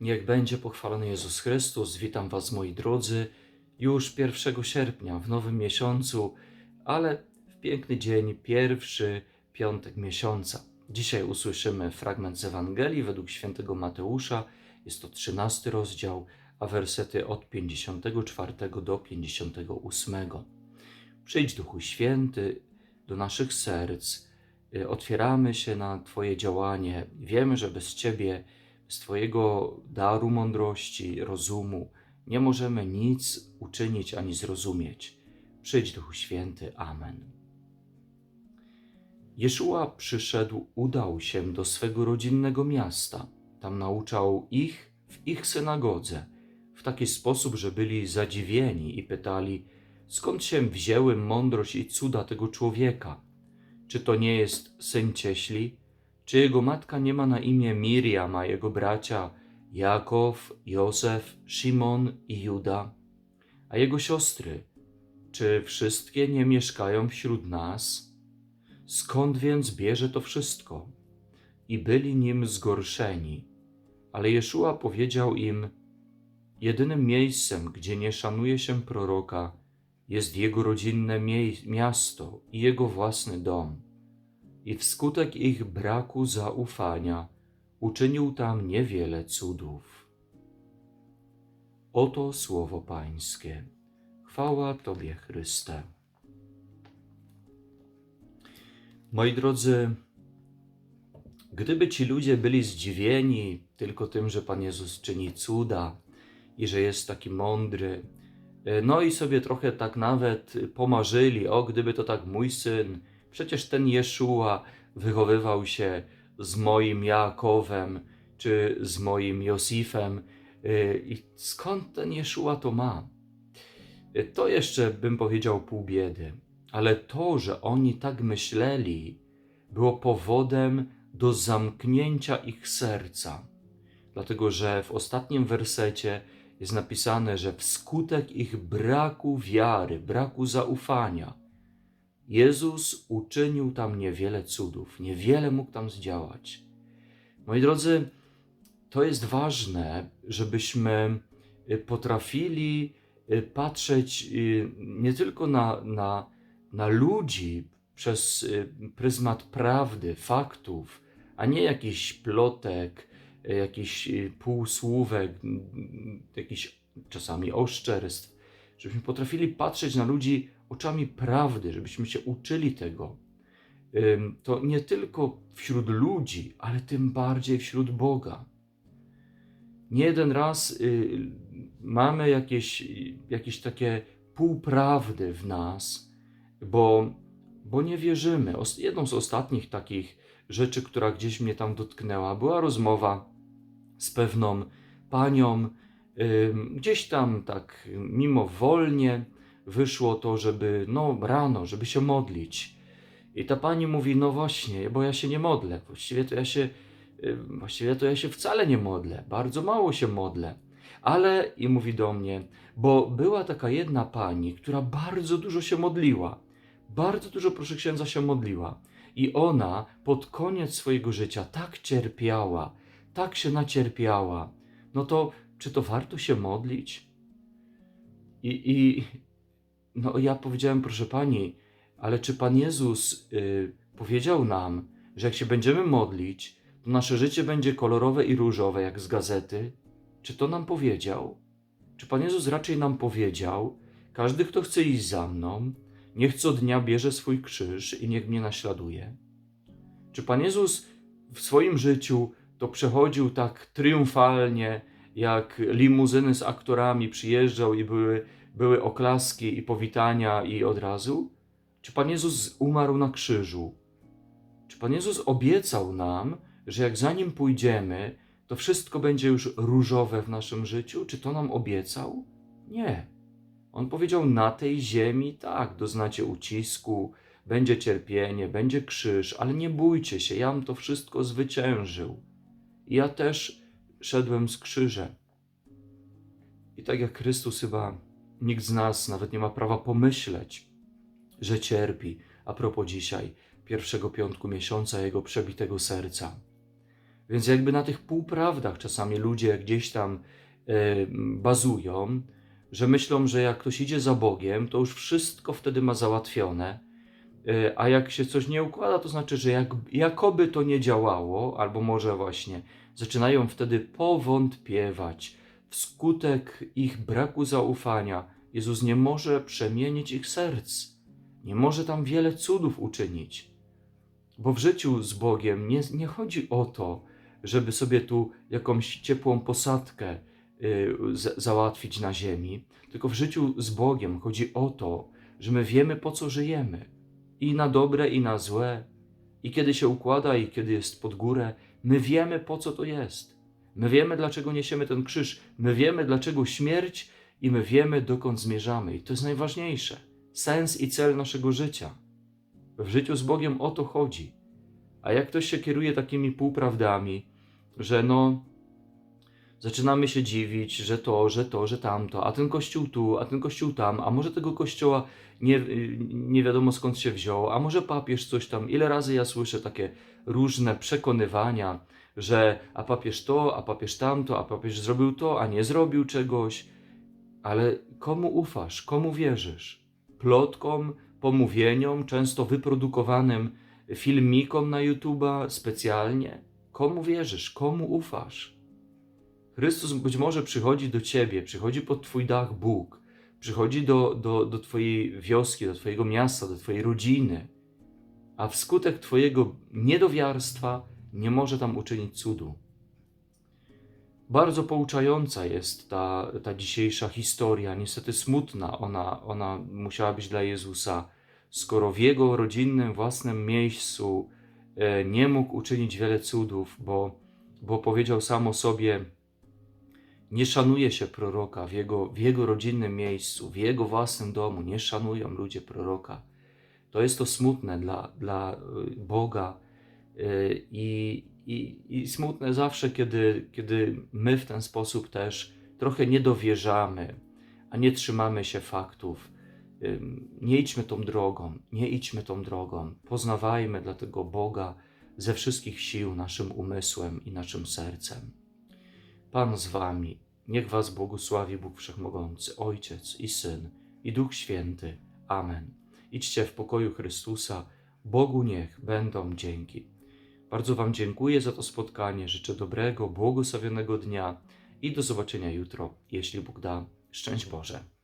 Niech będzie pochwalony Jezus Chrystus. Witam Was, moi drodzy, już 1 sierpnia, w nowym miesiącu, ale w piękny dzień, pierwszy piątek miesiąca. Dzisiaj usłyszymy fragment z Ewangelii według świętego Mateusza. Jest to 13 rozdział, a wersety od 54 do 58. Przyjdź Duchu Święty do naszych serc. Otwieramy się na Twoje działanie. Wiemy, że bez Ciebie, bez Twojego daru mądrości, rozumu, nie możemy nic uczynić ani zrozumieć. Przyjdź Duchu Święty. Amen. Jeszua przyszedł, udał się do swego rodzinnego miasta. Tam nauczał ich w ich synagodze, w taki sposób, że byli zadziwieni i pytali, skąd się wzięły mądrość i cuda tego człowieka? Czy to nie jest syn cieśli? Czy jego matka nie ma na imię Miriam, a jego bracia Jakow, Józef, Szymon i Juda? A jego siostry, czy wszystkie nie mieszkają wśród nas? Skąd więc bierze to wszystko? I byli nim zgorszeni. Ale Jeszua powiedział im: Jedynym miejscem, gdzie nie szanuje się proroka, jest jego rodzinne miasto i jego własny dom. I wskutek ich braku zaufania uczynił tam niewiele cudów. Oto słowo Pańskie. Chwała Tobie, Chryste. Moi drodzy, gdyby ci ludzie byli zdziwieni tylko tym, że Pan Jezus czyni cuda i że jest taki mądry, no i sobie trochę tak nawet pomarzyli, o gdyby to tak mój syn, przecież ten Jeszua wychowywał się z moim Jakowem czy z moim Josifem y, i skąd ten Jeszua to ma? Y, To jeszcze bym powiedział pół biedy, ale to, że oni tak myśleli, było powodem do zamknięcia ich serca, dlatego że w ostatnim wersecie jest napisane, że wskutek ich braku wiary, braku zaufania, Jezus uczynił tam niewiele cudów, niewiele mógł tam zdziałać. Moi drodzy, to jest ważne, żebyśmy y, potrafili y, patrzeć y, nie tylko na, na, na ludzi przez pryzmat prawdy, faktów, a nie jakichś plotek, jakichś półsłówek, jakichś czasami oszczerstw, żebyśmy potrafili patrzeć na ludzi oczami prawdy, żebyśmy się uczyli tego. To nie tylko wśród ludzi, ale tym bardziej wśród Boga. Nie jeden raz y, mamy jakieś, jakieś takie półprawdy w nas, bo, bo nie wierzymy. Jedną z ostatnich takich rzeczy, która gdzieś mnie tam dotknęła, była rozmowa z pewną panią. Gdzieś tam tak mimowolnie wyszło to, żeby no rano, żeby się modlić. I ta pani mówi, no właśnie, bo ja się nie modlę. Właściwie to ja się, y, właściwie to ja się wcale nie modlę. Bardzo mało się modlę. Ale, i mówi do mnie, bo była taka jedna pani, która bardzo dużo się modliła. Bardzo dużo, proszę księdza, się modliła. I ona pod koniec swojego życia tak cierpiała, tak się nacierpiała. No to, czy to warto się modlić? I, i no ja powiedziałem, proszę pani, ale czy Pan Jezus y, powiedział nam, że jak się będziemy modlić, to nasze życie będzie kolorowe i różowe, jak z gazety? Czy to nam powiedział? Czy Pan Jezus raczej nam powiedział, każdy, kto chce iść za mną, niech co dnia bierze swój krzyż i niech mnie naśladuje? Czy Pan Jezus w swoim życiu to przechodził tak triumfalnie, jak limuzyny z aktorami przyjeżdżał i były, były oklaski i powitania i od razu? Czy Pan Jezus umarł na krzyżu? Czy Pan Jezus obiecał nam, że jak za Nim pójdziemy, to wszystko będzie już różowe w naszym życiu? Czy to nam obiecał? Nie. On powiedział: Na tej ziemi tak, doznacie ucisku, będzie cierpienie, będzie krzyż, ale nie bójcie się, jam to wszystko zwyciężył. I ja też szedłem z krzyżem. I tak jak Chrystus, chyba nikt z nas nawet nie ma prawa pomyśleć, że cierpi. A propos dzisiaj, pierwszego piątku miesiąca jego przebitego serca. Więc jakby na tych półprawdach czasami ludzie gdzieś tam e, bazują, że myślą, że jak ktoś idzie za Bogiem, to już wszystko wtedy ma załatwione, e, a jak się coś nie układa, to znaczy, że jak, jakoby to nie działało, albo może właśnie zaczynają wtedy powątpiewać. Wskutek ich braku zaufania, Jezus nie może przemienić ich serc, nie może tam wiele cudów uczynić. Bo w życiu z Bogiem nie, nie chodzi o to, żeby sobie tu jakąś ciepłą posadkę y, załatwić na ziemi, tylko w życiu z Bogiem chodzi o to, że my wiemy po co żyjemy. I na dobre, i na złe. I kiedy się układa, i kiedy jest pod górę, my wiemy po co to jest. My wiemy, dlaczego niesiemy ten krzyż. My wiemy, dlaczego śmierć, i my wiemy, dokąd zmierzamy. I to jest najważniejsze. Sens i cel naszego życia. W życiu z Bogiem o to chodzi. A jak ktoś się kieruje takimi półprawdami, że no, zaczynamy się dziwić, że to, że to, że tamto, a ten kościół tu, a ten kościół tam, a może tego kościoła nie, nie wiadomo skąd się wziął, a może papież coś tam. Ile razy ja słyszę takie różne przekonywania, że a papież to, a papież tamto, a papież zrobił to, a nie zrobił czegoś. Ale komu ufasz, komu wierzysz? Plotkom, pomówieniom, często wyprodukowanym filmikom na YouTube'a specjalnie? Komu wierzysz, komu ufasz? Chrystus być może przychodzi do ciebie, przychodzi pod twój dach Bóg, przychodzi do, do, do twojej wioski, do twojego miasta, do twojej rodziny, a wskutek twojego niedowiarstwa nie może tam uczynić cudu. Bardzo pouczająca jest ta, ta dzisiejsza historia, niestety smutna. Ona, ona musiała być dla Jezusa, skoro w jego rodzinnym, własnym miejscu e, nie mógł uczynić wiele cudów, bo, bo powiedział sam o sobie: Nie szanuje się proroka w jego, w jego rodzinnym miejscu, w jego własnym domu. Nie szanują ludzie proroka. To jest to smutne dla, dla e, Boga i, i, I smutne zawsze, kiedy, kiedy my w ten sposób też trochę nie dowierzamy, a nie trzymamy się faktów. Nie idźmy tą drogą, nie idźmy tą drogą. Poznawajmy dlatego Boga ze wszystkich sił naszym umysłem i naszym sercem. Pan z wami, niech was błogosławi Bóg Wszechmogący, Ojciec i Syn i Duch Święty. Amen. Idźcie w pokoju Chrystusa, Bogu niech będą dzięki. Bardzo Wam dziękuję za to spotkanie. Życzę dobrego, błogosławionego dnia i do zobaczenia jutro, jeśli Bóg da. Szczęść Boże.